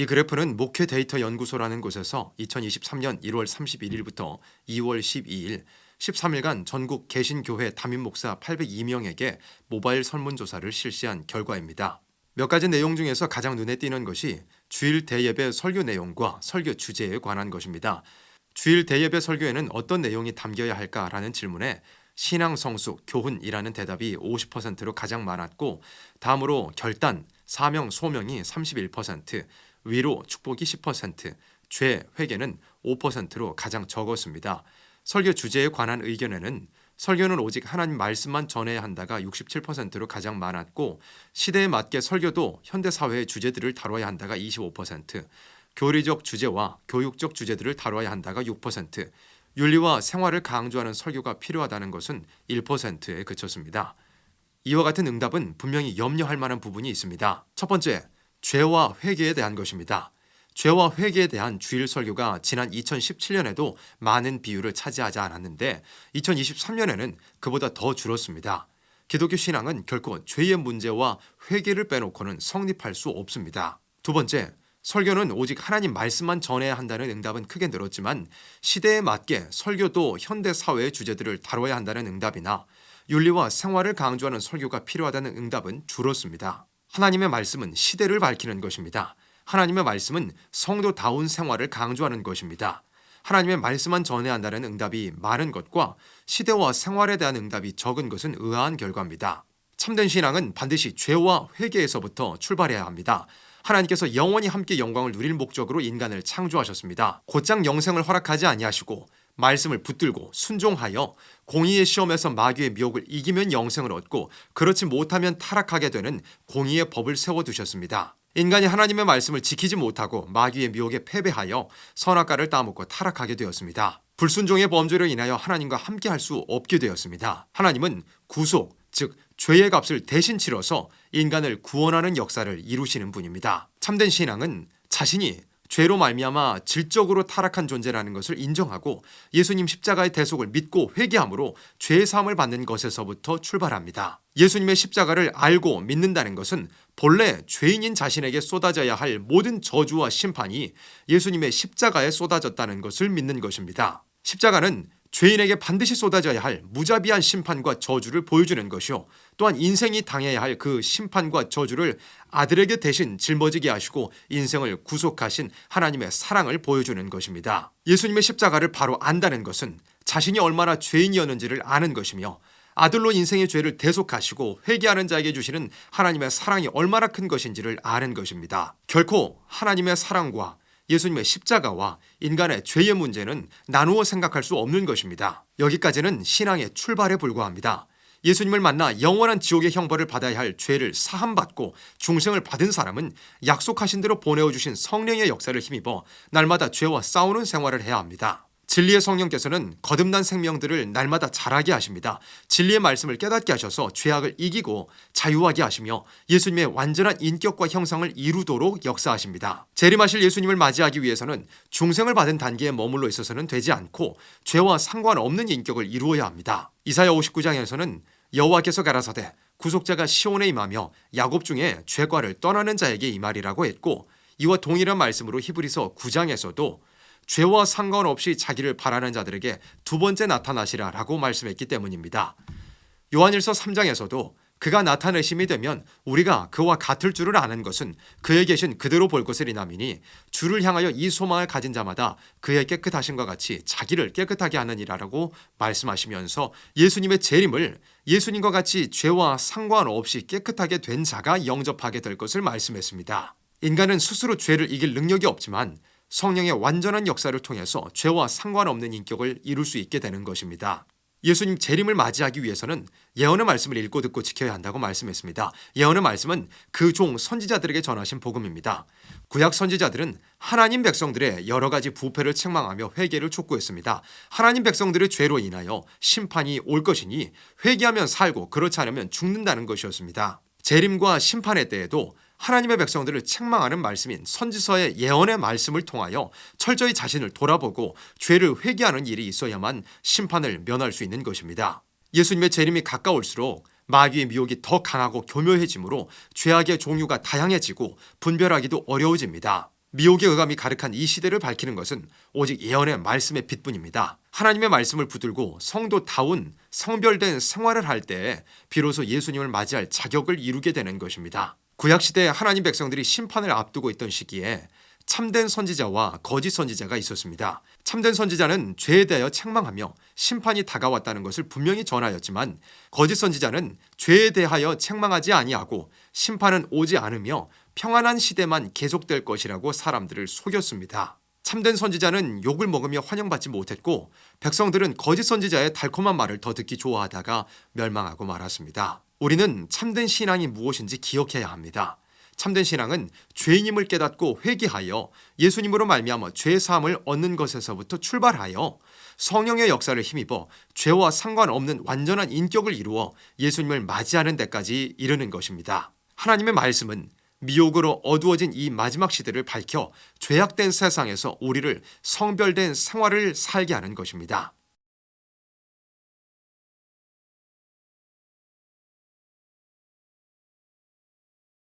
이 그래프는 목회 데이터 연구소라는 곳에서 2023년 1월 31일부터 2월 12일 13일간 전국 개신교회 담임 목사 802명에게 모바일 설문조사를 실시한 결과입니다. 몇 가지 내용 중에서 가장 눈에 띄는 것이 주일 대예배 설교 내용과 설교 주제에 관한 것입니다. 주일 대예배 설교에는 어떤 내용이 담겨야 할까라는 질문에 신앙 성숙, 교훈이라는 대답이 50%로 가장 많았고 다음으로 결단, 사명, 소명이 31%, 위로, 축복이 10%, 죄, 회개는 5%로 가장 적었습니다. 설교 주제에 관한 의견에는 설교는 오직 하나님 말씀만 전해야 한다가 67%로 가장 많았고 시대에 맞게 설교도 현대 사회의 주제들을 다뤄야 한다가 25%, 교리적 주제와 교육적 주제들을 다뤄야 한다가 6%, 윤리와 생활을 강조하는 설교가 필요하다는 것은 1%에 그쳤습니다. 이와 같은 응답은 분명히 염려할 만한 부분이 있습니다. 첫 번째, 죄와 회개에 대한 것입니다. 죄와 회개에 대한 주일 설교가 지난 2017년에도 많은 비율을 차지하지 않았는데 2023년에는 그보다 더 줄었습니다. 기독교 신앙은 결코 죄의 문제와 회개를 빼놓고는 성립할 수 없습니다. 두 번째, 설교는 오직 하나님 말씀만 전해야 한다는 응답은 크게 늘었지만 시대에 맞게 설교도 현대 사회의 주제들을 다뤄야 한다는 응답이나 윤리와 생활을 강조하는 설교가 필요하다는 응답은 줄었습니다. 하나님의 말씀은 시대를 밝히는 것입니다. 하나님의 말씀은 성도다운 생활을 강조하는 것입니다. 하나님의 말씀만 전해야 한다는 응답이 많은 것과 시대와 생활에 대한 응답이 적은 것은 의아한 결과입니다. 참된 신앙은 반드시 죄와 회개에서부터 출발해야 합니다. 하나님께서 영원히 함께 영광을 누릴 목적으로 인간을 창조하셨습니다. 곧장 영생을 허락하지 아니하시고 말씀을 붙들고 순종하여 공의의 시험에서 마귀의 미혹을 이기면 영생을 얻고 그렇지 못하면 타락하게 되는 공의의 법을 세워 두셨습니다. 인간이 하나님의 말씀을 지키지 못하고 마귀의 미혹에 패배하여 선악과를 따먹고 타락하게 되었습니다. 불순종의 범죄로 인하여 하나님과 함께 할 수 없게 되었습니다. 하나님은 구속, 즉 죄의 값을 대신 치러서 인간을 구원하는 역사를 이루시는 분입니다. 참된 신앙은 자신이 죄로 말미암아 질적으로 타락한 존재라는 것을 인정하고 예수님 십자가의 대속을 믿고 회개함으로 죄의 사함을 받는 것에서부터 출발합니다. 예수님의 십자가를 알고 믿는다는 것은 본래 죄인인 자신에게 쏟아져야 할 모든 저주와 심판이 예수님의 십자가에 쏟아졌다는 것을 믿는 것입니다. 십자가는 죄인에게 반드시 쏟아져야 할 무자비한 심판과 저주를 보여주는 것이요. 또한 인생이 당해야 할 그 심판과 저주를 아들에게 대신 짊어지게 하시고 인생을 구속하신 하나님의 사랑을 보여주는 것입니다. 예수님의 십자가를 바로 안다는 것은 자신이 얼마나 죄인이었는지를 아는 것이며 아들로 인생의 죄를 대속하시고 회개하는 자에게 주시는 하나님의 사랑이 얼마나 큰 것인지를 아는 것입니다. 결코 하나님의 사랑과 예수님의 십자가와 인간의 죄의 문제는 나누어 생각할 수 없는 것입니다. 여기까지는 신앙의 출발에 불과합니다. 예수님을 만나 영원한 지옥의 형벌을 받아야 할 죄를 사함받고 중생을 받은 사람은 약속하신 대로 보내어 주신 성령의 역사를 힘입어 날마다 죄와 싸우는 생활을 해야 합니다. 진리의 성령께서는 거듭난 생명들을 날마다 자라게 하십니다. 진리의 말씀을 깨닫게 하셔서 죄악을 이기고 자유하게 하시며 예수님의 완전한 인격과 형상을 이루도록 역사하십니다. 재림하실 예수님을 맞이하기 위해서는 중생을 받은 단계에 머물러 있어서는 되지 않고 죄와 상관없는 인격을 이루어야 합니다. 이사야 59장에서는 여호와께서 가라사대 구속자가 시온에 임하며 야곱 중에 죄과를 떠나는 자에게 임하리라고 했고 이와 동일한 말씀으로 히브리서 9장에서도 죄와 상관없이 자기를 바라는 자들에게 두 번째 나타나시라라고 말씀했기 때문입니다. 요한일서 3장에서도 그가 나타내심이 되면 우리가 그와 같을 줄을 아는 것은 그에 계신 그대로 볼 것을 이남이니 주를 향하여 이 소망을 가진 자마다 그의 깨끗하심과 같이 자기를 깨끗하게 하느니라라고 말씀하시면서 예수님의 재림을 예수님과 같이 죄와 상관없이 깨끗하게 된 자가 영접하게 될 것을 말씀했습니다. 인간은 스스로 죄를 이길 능력이 없지만 성령의 완전한 역사를 통해서 죄와 상관없는 인격을 이룰 수 있게 되는 것입니다. 예수님 재림을 맞이하기 위해서는 예언의 말씀을 읽고 듣고 지켜야 한다고 말씀했습니다. 예언의 말씀은 그 종 선지자들에게 전하신 복음입니다. 구약 선지자들은 하나님 백성들의 여러 가지 부패를 책망하며 회개를 촉구했습니다. 하나님 백성들의 죄로 인하여 심판이 올 것이니 회개하면 살고 그렇지 않으면 죽는다는 것이었습니다. 재림과 심판의 때에도 하나님의 백성들을 책망하는 말씀인 선지서의 예언의 말씀을 통하여 철저히 자신을 돌아보고 죄를 회개하는 일이 있어야만 심판을 면할 수 있는 것입니다. 예수님의 재림이 가까울수록 마귀의 미혹이 더 강하고 교묘해지므로 죄악의 종류가 다양해지고 분별하기도 어려워집니다. 미혹의 의감이 가득한 이 시대를 밝히는 것은 오직 예언의 말씀의 빛뿐입니다. 하나님의 말씀을 붙들고 성도다운 성별된 생활을 할때 비로소 예수님을 맞이할 자격을 이루게 되는 것입니다. 구약 시대 하나님 백성들이 심판을 앞두고 있던 시기에 참된 선지자와 거짓 선지자가 있었습니다. 참된 선지자는 죄에 대하여 책망하며 심판이 다가왔다는 것을 분명히 전하였지만 거짓 선지자는 죄에 대하여 책망하지 아니하고 심판은 오지 않으며 평안한 시대만 계속될 것이라고 사람들을 속였습니다. 참된 선지자는 욕을 먹으며 환영받지 못했고 백성들은 거짓 선지자의 달콤한 말을 더 듣기 좋아하다가 멸망하고 말았습니다. 우리는 참된 신앙이 무엇인지 기억해야 합니다. 참된 신앙은 죄인임을 깨닫고 회개하여 예수님으로 말미암아 죄 사함을 얻는 것에서부터 출발하여 성령의 역사를 힘입어 죄와 상관없는 완전한 인격을 이루어 예수님을 맞이하는 데까지 이르는 것입니다. 하나님의 말씀은 미혹으로 어두워진 이 마지막 시대를 밝혀 죄악된 세상에서 우리를 성별된 생활을 살게 하는 것입니다.